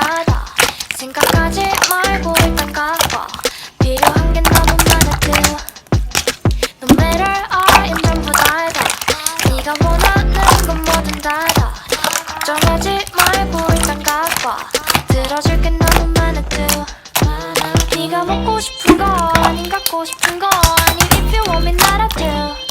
다다 생각하지 말고 일단 갖고 필요한 게 너무 많아 too No matter I'm 전부 다이다. 네가 원하는 건 뭐든 다다 걱정하지 말고 일단 갖고 들어줄 게 너무 많아 too 네가 먹고 싶은 거 아닌 갖고 싶은 거 아니 if you want me not do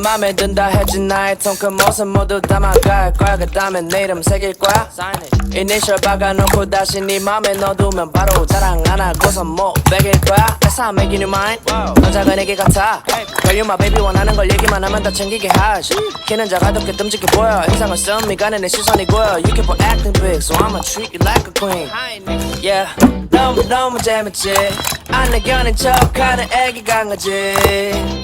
맘에 든다 해준 나의 통큰 모습 모두 담아갈 거야. 그 다음에 내 이름 새길 거야. 이니셜 박아놓고 다시 네 맘에 넣어두면 바로 자랑 안 하고서 못 베길 거야. That's how I'm making you mine. 너 작은 애기 같아. Girl you my baby 원하는 걸 얘기만 하면 다 챙기게 하지. 키는 작아도 꽤 듬직해 보여. 인상을 쓴 미간에 내 시선이 고여. You keep on acting big so I'ma treat you like a queen. Yeah. 너무 너무 재밌지. 안 내견인 척하는 애기 강아지.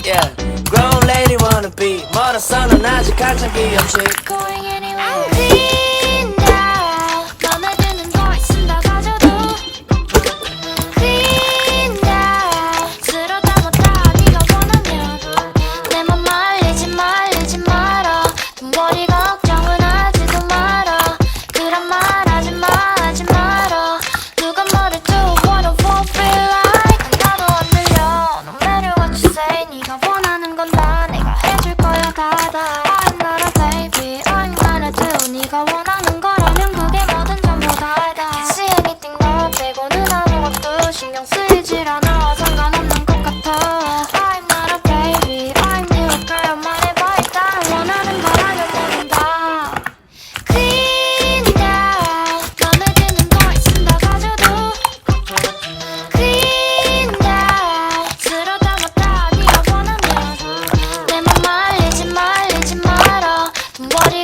Yeah. Grown lady wanna be 멀어서 넌 아직 한참 귀엽지 Going anywhere What